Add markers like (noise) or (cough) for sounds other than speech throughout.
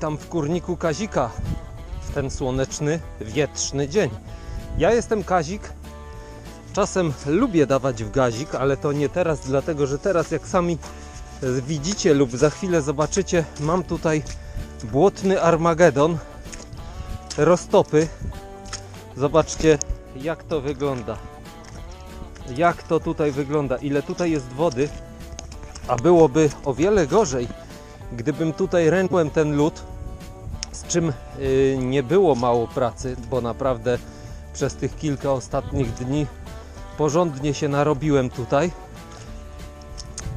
witam w kurniku Kazika w ten słoneczny, wietrzny dzień. Ja jestem Kazik. Czasem lubię dawać w gazik, ale to nie teraz, dlatego że teraz, jak sami widzicie lub za chwilę zobaczycie, mam tutaj błotny Armagedon, roztopy. Zobaczcie, jak to wygląda. Jak to tutaj wygląda, ile tutaj jest wody, a byłoby o wiele gorzej, gdybym tutaj rękłem ten lód, z czym y, nie było mało pracy, bo naprawdę przez tych kilka ostatnich dni porządnie się narobiłem tutaj,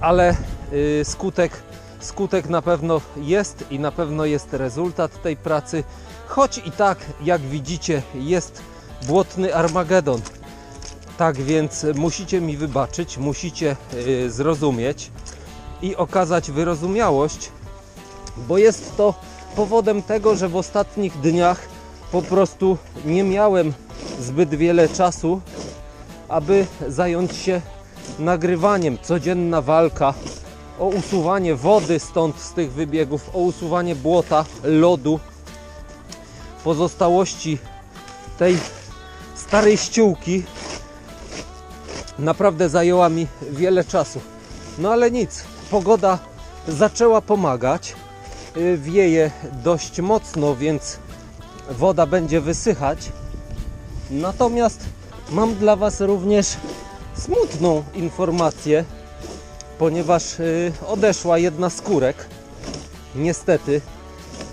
ale y, skutek, skutek na pewno jest i na pewno jest rezultat tej pracy, choć i tak, jak widzicie, jest błotny Armagedon. Tak więc musicie mi wybaczyć, musicie y, zrozumieć i okazać wyrozumiałość, bo jest to powodem tego, że w ostatnich dniach po prostu nie miałem zbyt wiele czasu, aby zająć się nagrywaniem. Codzienna walka o usuwanie wody stąd z tych wybiegów, o usuwanie błota, lodu, pozostałości tej starej ściółki naprawdę zajęła mi wiele czasu. No ale nic, pogoda zaczęła pomagać. Y, Wieje dość mocno, więc woda będzie wysychać. Natomiast mam dla Was również smutną informację, ponieważ y, odeszła jedna z kurek. Niestety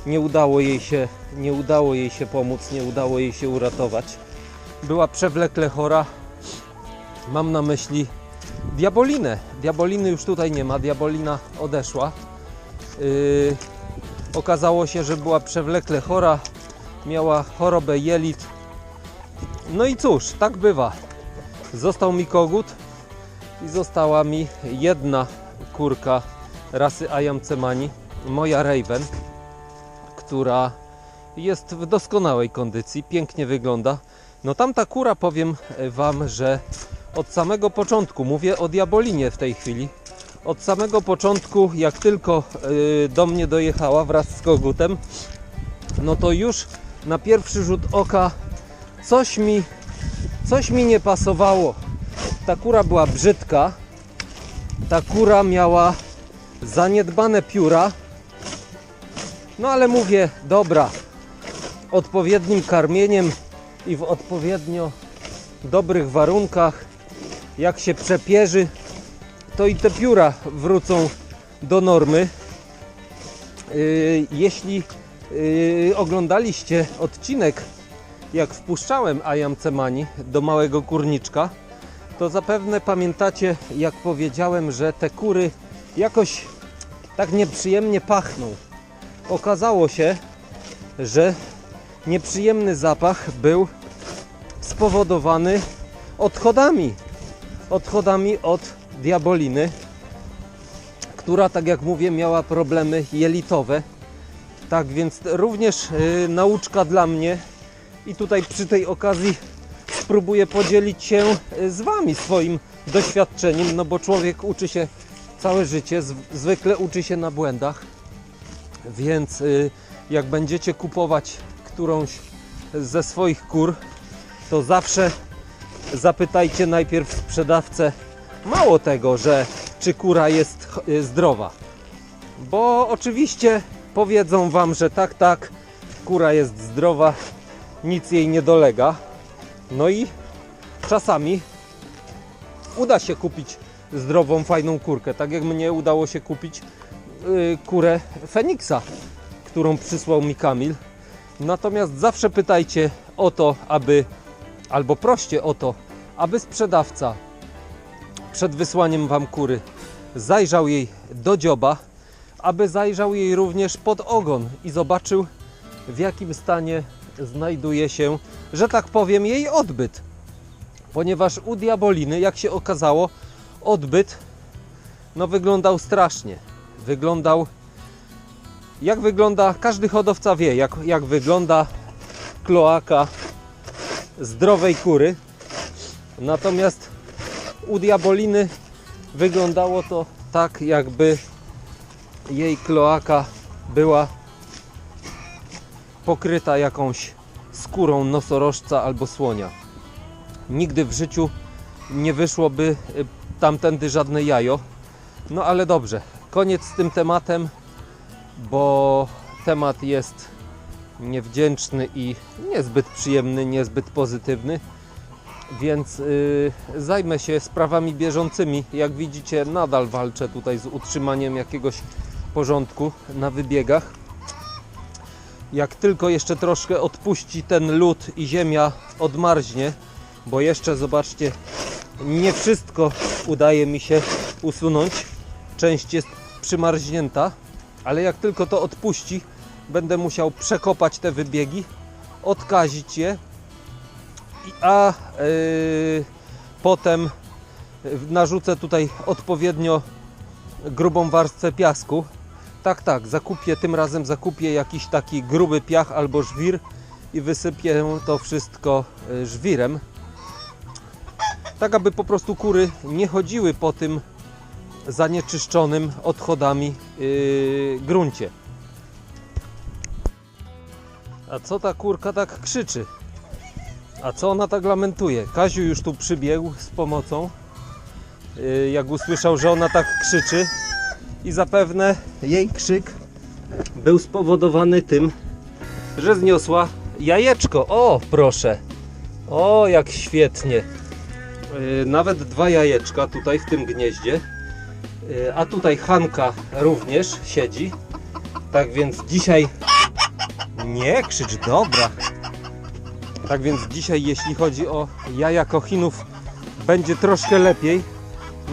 nie udało jej się, nie udało jej się pomóc, nie udało jej się uratować. Była przewlekle chora. Mam na myśli diabolinę. Diaboliny już tutaj nie ma, diabolina odeszła. Yy, okazało się, że była przewlekle chora, miała chorobę jelit. No i cóż, tak bywa. Został mi kogut i została mi jedna kurka rasy Ayam Cemani, moja Raven, która jest w doskonałej kondycji, pięknie wygląda. No tamta kura, powiem Wam, że od samego początku, mówię o diabolinie w tej chwili, od samego początku, jak tylko y, do mnie dojechała wraz z kogutem, no to już na pierwszy rzut oka coś mi, coś mi nie pasowało. Ta kura była brzydka, ta kura miała zaniedbane pióra, no ale mówię, dobra, odpowiednim karmieniem i w odpowiednio dobrych warunkach, jak się przepierzy, to i te pióra wrócą do normy. Yy, Jeśli yy, oglądaliście odcinek, jak wpuszczałem Ayam Cemani do małego kurniczka, to zapewne pamiętacie, jak powiedziałem, że te kury jakoś tak nieprzyjemnie pachną. Okazało się, że nieprzyjemny zapach był spowodowany odchodami. Odchodami od diaboliny, która, tak jak mówię, miała problemy jelitowe. Tak więc również y, nauczka dla mnie i tutaj przy tej okazji spróbuję podzielić się y, z Wami swoim doświadczeniem, no bo człowiek uczy się całe życie, zw- zwykle uczy się na błędach, więc y, jak będziecie kupować którąś ze swoich kur, to zawsze zapytajcie najpierw sprzedawcę, mało tego, że czy kura jest y, zdrowa, bo oczywiście powiedzą Wam, że tak, tak, kura jest zdrowa, nic jej nie dolega. No i czasami uda się kupić zdrową, fajną kurkę. Tak jak mnie udało się kupić yy, kurę Feniksa, którą przysłał mi Kamil. Natomiast zawsze pytajcie o to, aby, albo proście o to, aby sprzedawca przed wysłaniem Wam kury zajrzał jej do dzioba, aby zajrzał jej również pod ogon i zobaczył w jakim stanie znajduje się, że tak powiem, jej odbyt. Ponieważ u diaboliny, jak się okazało, odbyt no, wyglądał strasznie. Wyglądał jak wygląda, każdy hodowca wie, jak, jak wygląda kloaka zdrowej kury. Natomiast u diaboliny wyglądało to tak, jakby jej kloaka była pokryta jakąś skórą nosorożca albo słonia. Nigdy w życiu nie wyszłoby y, tamtędy żadne jajo. No ale dobrze, koniec z tym tematem, bo temat jest niewdzięczny i niezbyt przyjemny, niezbyt pozytywny. Więc yy, zajmę się sprawami bieżącymi. Jak widzicie, nadal walczę tutaj z utrzymaniem jakiegoś porządku na wybiegach. Jak tylko jeszcze troszkę odpuści ten lód i ziemia odmarznie, bo jeszcze zobaczcie, nie wszystko udaje mi się usunąć. Część jest przymarznięta, ale jak tylko to odpuści, będę musiał przekopać te wybiegi, odkazić je, a yy, potem narzucę tutaj odpowiednio grubą warstwę piasku. Tak, tak, zakupię, tym razem zakupię jakiś taki gruby piach albo żwir i wysypię to wszystko y, żwirem. Tak, aby po prostu kury nie chodziły po tym zanieczyszczonym odchodami yy, gruncie. A co ta kurka tak krzyczy? A co ona tak lamentuje? Kaziu już tu przybiegł z pomocą. Yy, jak usłyszał, że ona tak krzyczy. I zapewne jej krzyk był spowodowany tym, że zniosła jajeczko. O, proszę. O, jak świetnie. Yy, Nawet dwa jajeczka tutaj w tym gnieździe. Yy, A tutaj Hanka również siedzi. Tak więc dzisiaj. Nie krzycz, dobra. Tak więc dzisiaj, jeśli chodzi o jaja kochinów, będzie troszkę lepiej.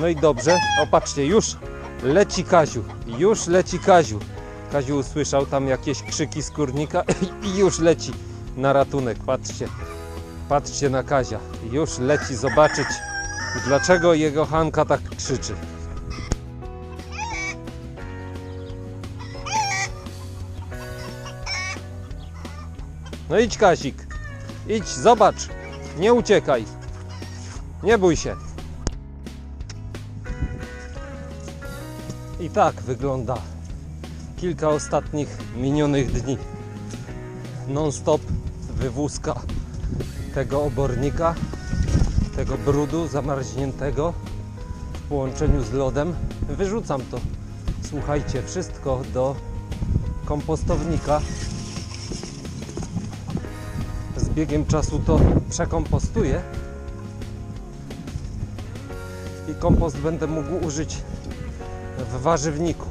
No i dobrze. O, patrzcie, już leci Kaziu. Już leci Kaziu. Kaziu usłyszał tam jakieś krzyki z kurnika (laughs) i już leci na ratunek. Patrzcie. Patrzcie na Kazia. Już leci zobaczyć, dlaczego jego Hanka tak krzyczy. No idź Kazik. Idź, zobacz. Nie uciekaj. Nie bój się. I tak wygląda kilka ostatnich minionych dni. Non-stop wywózka tego obornika, tego brudu zamarzniętego w połączeniu z lodem. Wyrzucam to, słuchajcie, wszystko do kompostownika. Biegiem czasu to przekompostuję i kompost będę mógł użyć w warzywniku.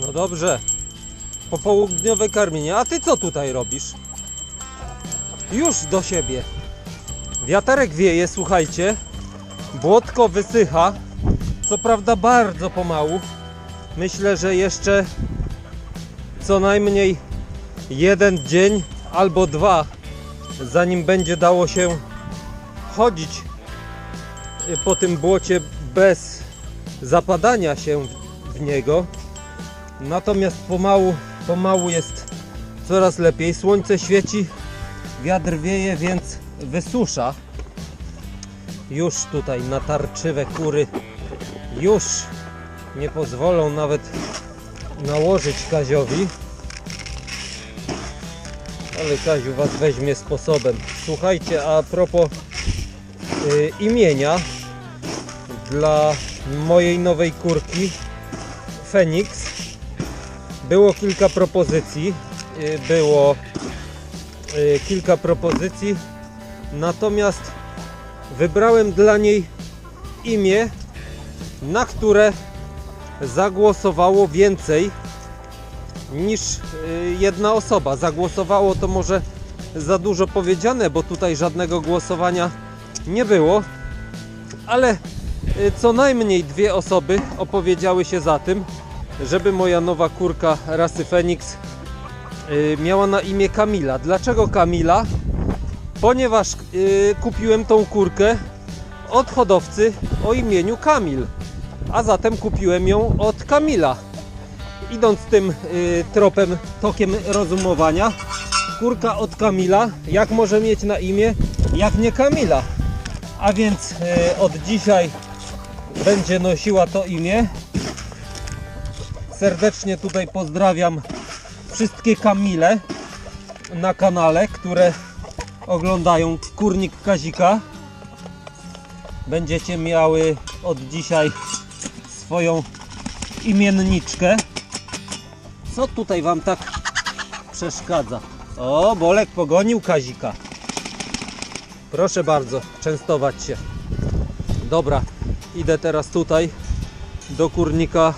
No dobrze. Popołudniowe karmienie. A ty co tutaj robisz? Już do siebie. Wiaterek wieje, słuchajcie. Błotko wysycha. Co prawda bardzo pomału. Myślę, że jeszcze co najmniej jeden dzień albo dwa, zanim będzie dało się chodzić y, po tym błocie bez zapadania się w- niego. Natomiast pomału, pomału jest coraz lepiej. Słońce świeci, wiatr wieje, więc wysusza. Już tutaj natarczywe kury już nie pozwolą nawet nałożyć Kaziowi. Ale Kaziu was weźmie sposobem. Słuchajcie, a propos y, imienia dla mojej nowej kurki Feniks było kilka propozycji. y, Było y, kilka propozycji. Natomiast wybrałem dla niej imię, na które zagłosowało więcej niż y, jedna osoba. Zagłosowało to może za dużo powiedziane, bo tutaj żadnego głosowania nie było, ale y, co najmniej dwie osoby opowiedziały się za tym, żeby moja nowa kurka rasy Feniks y, miała na imię Kamila. Dlaczego Kamila? Ponieważ y, kupiłem tą kurkę od hodowcy o imieniu Kamil a zatem kupiłem ją od Kamila. Idąc tym y, tropem, tokiem rozumowania, kurka od Kamila, jak może mieć na imię? jak nie Kamila. A więc e, od dzisiaj będzie nosiła to imię. Serdecznie tutaj pozdrawiam wszystkie Kamile na kanale, które oglądają Kurnik Kazika. Będziecie miały od dzisiaj swoją imienniczkę. Co tutaj Wam tak przeszkadza? O, Bolek pogonił Kazika. Proszę bardzo, częstować się. Dobra, idę teraz tutaj do kurnika,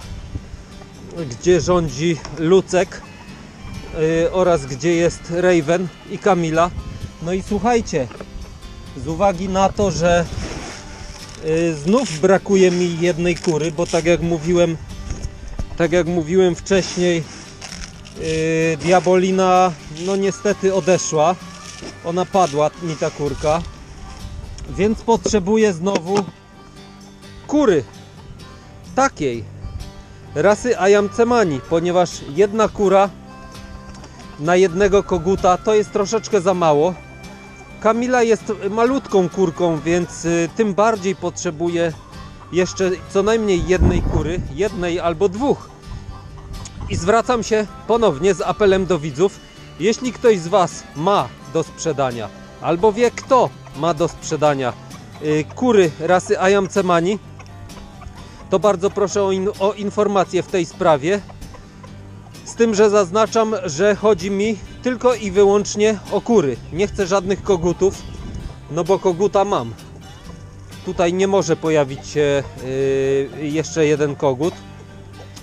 gdzie rządzi Lucek yy, oraz gdzie jest Raven i Kamila. No i słuchajcie, z uwagi na to, że yy, znów brakuje mi jednej kury, bo tak jak mówiłem, tak jak mówiłem wcześniej, yy, Diabolina no niestety odeszła. Ona padła mi ta kurka. Więc potrzebuję znowu kury. Takiej rasy Ayamcemani, ponieważ jedna kura na jednego koguta to jest troszeczkę za mało. Kamila jest malutką kurką, więc y, tym bardziej potrzebuje jeszcze co najmniej jednej kury, jednej albo dwóch. I zwracam się ponownie z apelem do widzów. Jeśli ktoś z Was ma do sprzedania, albo wie kto ma do sprzedania y, kury rasy Ayamcemani, to bardzo proszę o, in, o informację w tej sprawie. Z tym, że zaznaczam, że chodzi mi tylko i wyłącznie o kury. Nie chcę żadnych kogutów, no bo koguta mam. Tutaj nie może pojawić się y, jeszcze jeden kogut,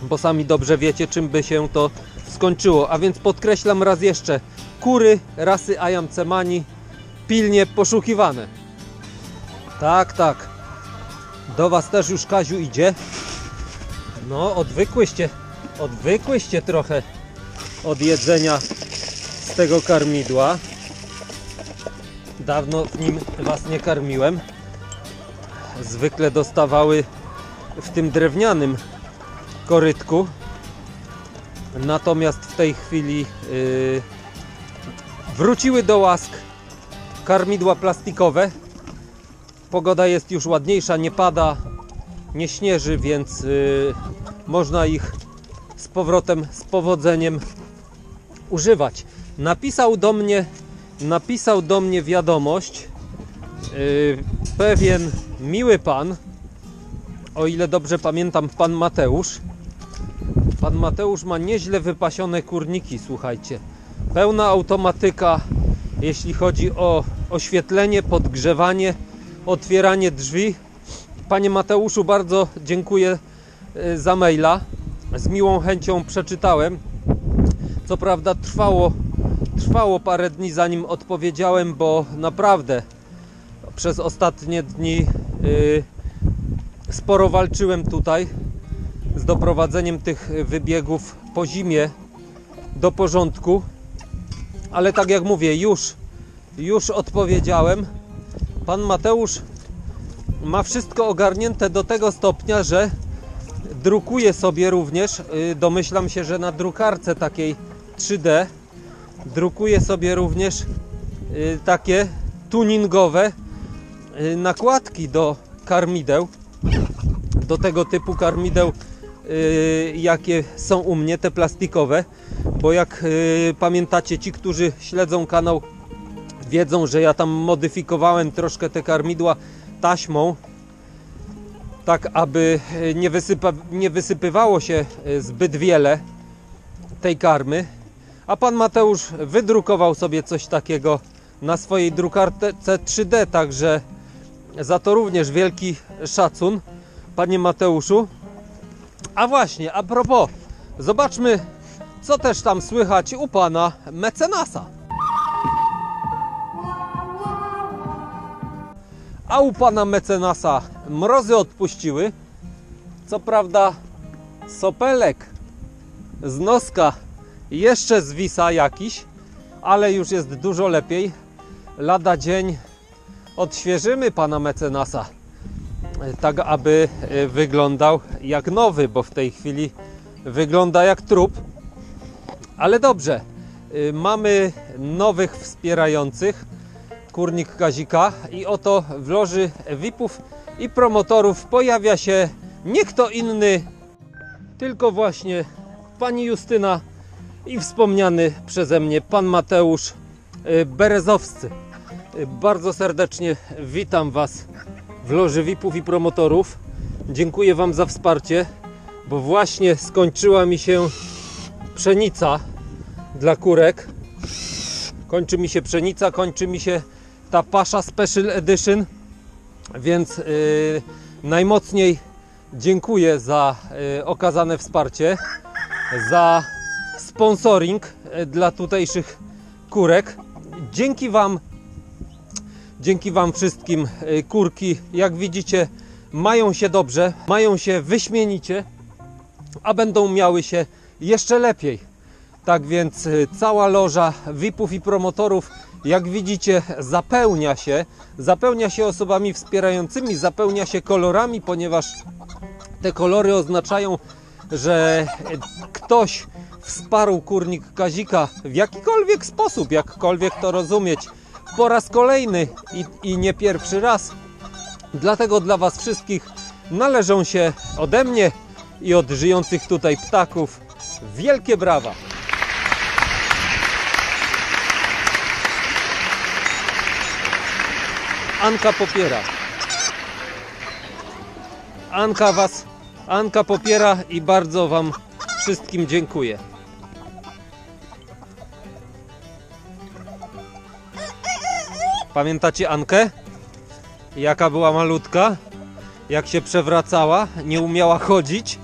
bo sami dobrze wiecie, czym by się to skończyło. A więc podkreślam raz jeszcze, kury rasy Ayamcemani pilnie poszukiwane. Tak, tak. Do Was też już Kaziu idzie. No, odwykłyście, odwykłyście trochę od jedzenia z tego karmidła. Dawno w nim Was nie karmiłem. Zwykle dostawały w tym drewnianym korytku. Natomiast w tej chwili yy, wróciły do łask karmidła plastikowe. Pogoda jest już ładniejsza, nie pada, nie śnieży, więc yy, można ich z powrotem, z powodzeniem używać. Napisał do mnie, napisał do mnie wiadomość yy, pewien miły pan, o ile dobrze pamiętam, pan Mateusz. Pan Mateusz ma nieźle wypasione kurniki, słuchajcie. Pełna automatyka, jeśli chodzi o oświetlenie, podgrzewanie, otwieranie drzwi. Panie Mateuszu, bardzo dziękuję y, za maila. Z miłą chęcią przeczytałem. Co prawda trwało, trwało parę dni zanim odpowiedziałem, bo naprawdę przez ostatnie dni yy, sporo walczyłem tutaj z doprowadzeniem tych wybiegów po zimie do porządku. Ale tak jak mówię, już, już odpowiedziałem. Pan Mateusz ma wszystko ogarnięte do tego stopnia, że drukuje sobie również, yy, domyślam się, że na drukarce takiej 3D, drukuje sobie również yy, takie tuningowe yy, nakładki do karmideł, do tego typu karmideł, jakie są u mnie, te plastikowe, bo jak pamiętacie, ci, którzy śledzą kanał, wiedzą, że ja tam modyfikowałem troszkę te karmidła taśmą, tak aby yy, nie, wysypa, nie wysypywało się yy, zbyt wiele tej karmy. A pan Mateusz wydrukował sobie coś takiego na swojej drukarce 3D, także za to również wielki szacun, panie Mateuszu. A właśnie, a propos, zobaczmy, co też tam słychać u pana mecenasa. A u pana mecenasa mrozy odpuściły. Co prawda, sopelek z noska jeszcze zwisa jakiś, ale już jest dużo lepiej. Lada dzień odświeżymy pana mecenasa, tak aby e, wyglądał jak nowy, bo w tej chwili wygląda jak trup. Ale dobrze, y, mamy nowych wspierających, kurnik Kazika i oto w loży VIP-ów i promotorów pojawia się nie kto inny, tylko właśnie pani Justyna i wspomniany przeze mnie pan Mateusz y, Berezowscy. Y, Bardzo serdecznie witam Was w loży VIP-ów i promotorów. Dziękuję Wam za wsparcie, bo właśnie skończyła mi się pszenica dla kurek. Kończy mi się pszenica, kończy mi się ta pasza Special Edition, więc yy, najmocniej dziękuję za yy, okazane wsparcie, za sponsoring yy, dla tutejszych kurek. Dzięki Wam, dzięki Wam wszystkim yy, kurki, jak widzicie, mają się dobrze, mają się wyśmienicie, a będą miały się jeszcze lepiej. Tak więc y, cała loża VIP-ów i promotorów, jak widzicie, zapełnia się. Zapełnia się osobami wspierającymi, zapełnia się kolorami, ponieważ te kolory oznaczają, że ktoś wsparł kurnik Kazika w jakikolwiek sposób, jakkolwiek to rozumieć, po raz kolejny i, i nie pierwszy raz. Dlatego dla Was wszystkich należą się ode mnie i od żyjących tutaj ptaków wielkie brawa. Anka popiera. Anka was, Anka popiera i bardzo wam wszystkim dziękuję. Pamiętacie Ankę? Jaka była malutka? Jak się przewracała, nie umiała chodzić.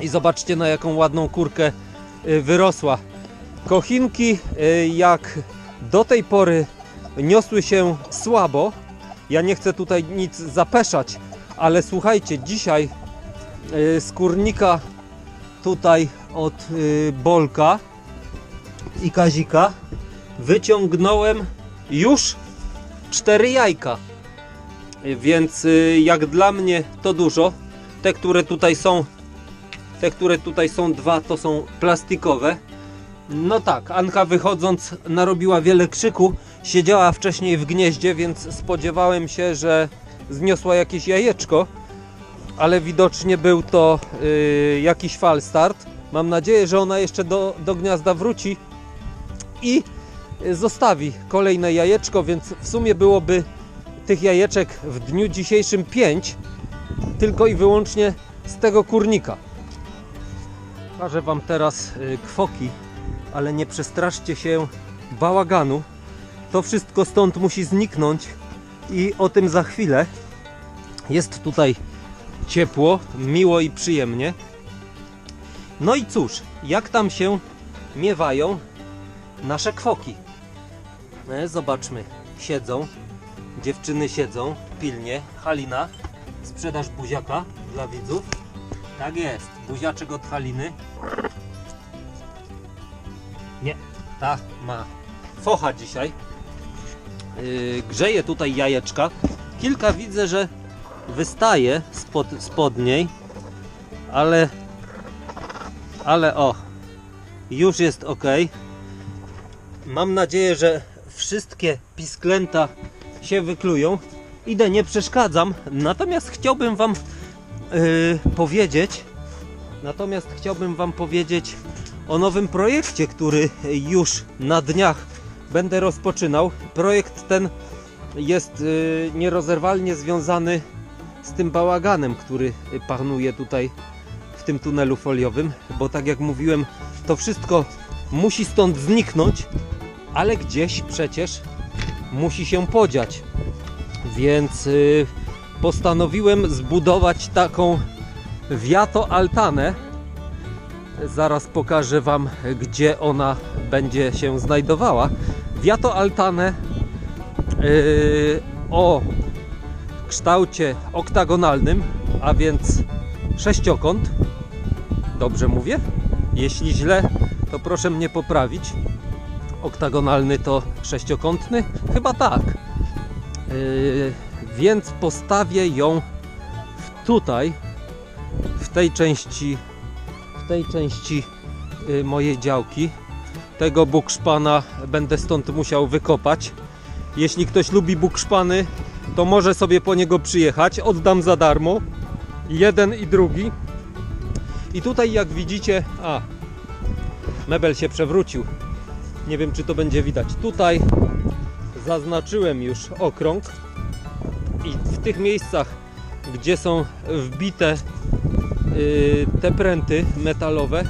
I zobaczcie na jaką ładną kurkę y, wyrosła. Kochinki y, jak do tej pory niosły się słabo. Ja nie chcę tutaj nic zapeszać, ale słuchajcie, dzisiaj y, z kurnika tutaj od y, Bolka i Kazika wyciągnąłem już cztery jajka. Więc y, jak dla mnie to dużo. Te, które tutaj są, te, które tutaj są dwa, to są plastikowe. No tak, Anka wychodząc narobiła wiele krzyku. Siedziała wcześniej w gnieździe, więc spodziewałem się, że zniosła jakieś jajeczko, ale widocznie był to y, jakiś falstart. Mam nadzieję, że ona jeszcze do, do gniazda wróci i zostawi kolejne jajeczko, więc w sumie byłoby tych jajeczek w dniu dzisiejszym 5, tylko i wyłącznie z tego kurnika. Pokażę Wam teraz y, kwoki, ale nie przestraszcie się bałaganu. To wszystko stąd musi zniknąć i o tym za chwilę. Jest tutaj ciepło, miło i przyjemnie. No i cóż, jak tam się miewają nasze kwoki? E, Zobaczmy, siedzą. Dziewczyny siedzą pilnie. Halina, sprzedaż buziaka dla widzów. Tak jest, buziaczek od Haliny. Nie, ta ma focha dzisiaj. Yy, grzeje tutaj jajeczka. Kilka widzę, że wystaje spod, spod niej, ale ale o, już jest ok. Mam nadzieję, że wszystkie pisklęta się wyklują. Idę, nie przeszkadzam, natomiast chciałbym Wam yy, powiedzieć, natomiast chciałbym Wam powiedzieć o nowym projekcie, który już na dniach będę rozpoczynał. Projekt ten jest yy, nierozerwalnie związany z tym bałaganem, który panuje tutaj w tym tunelu foliowym, bo tak jak mówiłem, to wszystko musi stąd zniknąć, ale gdzieś przecież musi się podziać. Więc y, postanowiłem zbudować taką wiato altanę. Zaraz pokażę Wam, gdzie ona będzie się znajdowała. Wiato altanę y, o kształcie oktagonalnym, a więc sześciokąt. Dobrze mówię? Jeśli źle, to proszę mnie poprawić. Oktagonalny to sześciokątny? Chyba tak. Yy, więc postawię ją tutaj, w tej części, w tej części yy, mojej działki. Tego bukszpana będę stąd musiał wykopać. Jeśli ktoś lubi bukszpany, to może sobie po niego przyjechać. Oddam za darmo. Jeden i drugi. I tutaj jak widzicie, a mebel się przewrócił. Nie wiem czy to będzie widać. Tutaj zaznaczyłem już okrąg i w tych miejscach, gdzie są wbite yy, te pręty metalowe,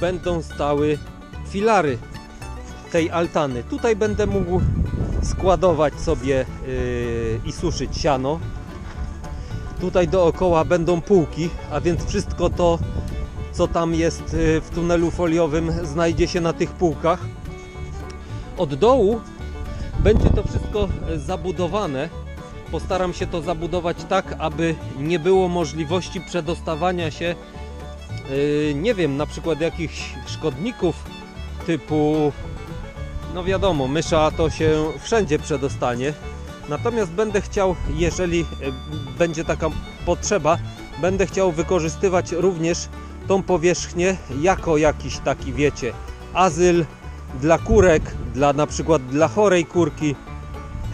będą stały filary tej altany. Tutaj będę mógł składować sobie yy, i suszyć siano. Tutaj dookoła będą półki, a więc wszystko to, co tam jest yy, w tunelu foliowym, znajdzie się na tych półkach. Od dołu będzie to wszystko e, zabudowane. Postaram się to zabudować tak, aby nie było możliwości przedostawania się, yy, nie wiem, na przykład jakichś szkodników typu, no wiadomo, mysza to się wszędzie przedostanie. Natomiast będę chciał, jeżeli e, będzie taka potrzeba, będę chciał wykorzystywać również tą powierzchnię jako jakiś taki, wiecie, azyl dla kurek, dla na przykład dla chorej kurki,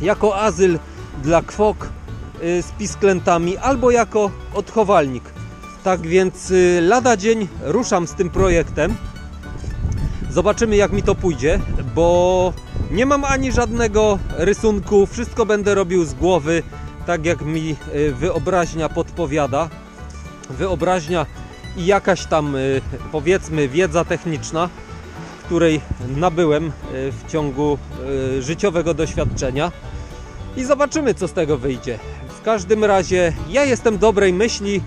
jako azyl dla kwok y, z pisklętami albo jako odchowalnik. Tak więc y, lada dzień ruszam z tym projektem. Zobaczymy jak mi to pójdzie, bo nie mam ani żadnego rysunku, wszystko będę robił z głowy, tak jak mi y, wyobraźnia podpowiada. Wyobraźnia i jakaś tam y, powiedzmy wiedza techniczna, której nabyłem y, w ciągu życiowego doświadczenia i zobaczymy co z tego wyjdzie. W każdym razie ja jestem dobrej myśli,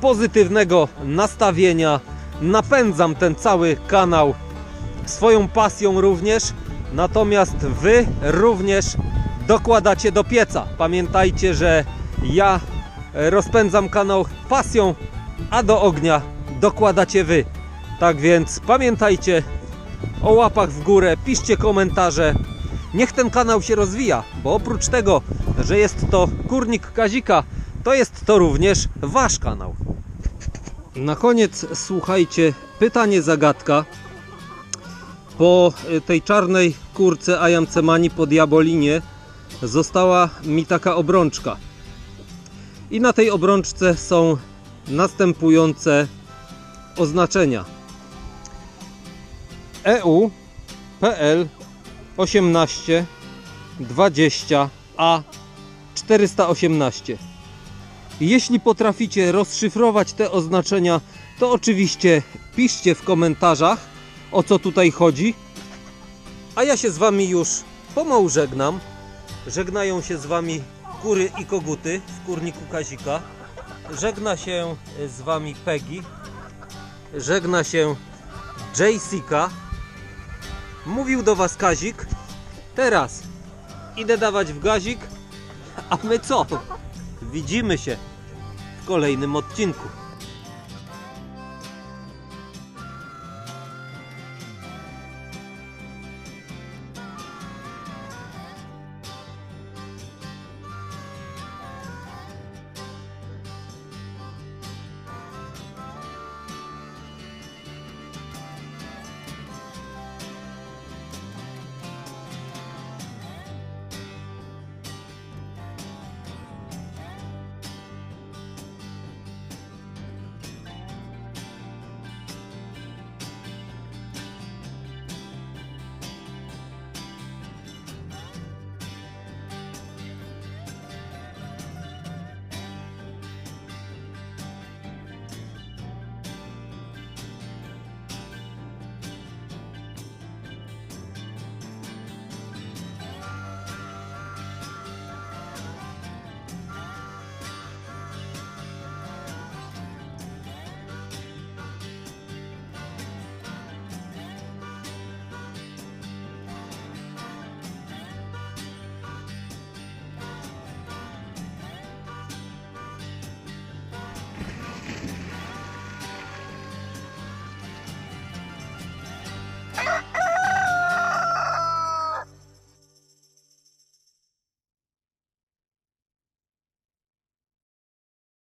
pozytywnego nastawienia, napędzam ten cały kanał swoją pasją również, natomiast Wy również dokładacie do pieca. Pamiętajcie, że ja e, rozpędzam kanał pasją, a do ognia dokładacie Wy. Tak więc pamiętajcie o łapach w górę, piszcie komentarze. Niech ten kanał się rozwija, bo oprócz tego, że jest to kurnik Kazika, to jest to również Wasz kanał. Na koniec słuchajcie, pytanie zagadka. Po y, tej czarnej kurce Ayamcemani po diabolinie została mi taka obrączka. I na tej obrączce są następujące oznaczenia. EU PL 18 20 A 418. Jeśli potraficie rozszyfrować te oznaczenia, to oczywiście piszcie w komentarzach o co tutaj chodzi. A ja się z Wami już pomału żegnam. Żegnają się z Wami kury i koguty w kurniku Kazika. Żegna się z Wami Peggy. Żegna się Jessica. Mówił do Was Kazik. Teraz idę dawać w gazik. A my co? Widzimy się w kolejnym odcinku.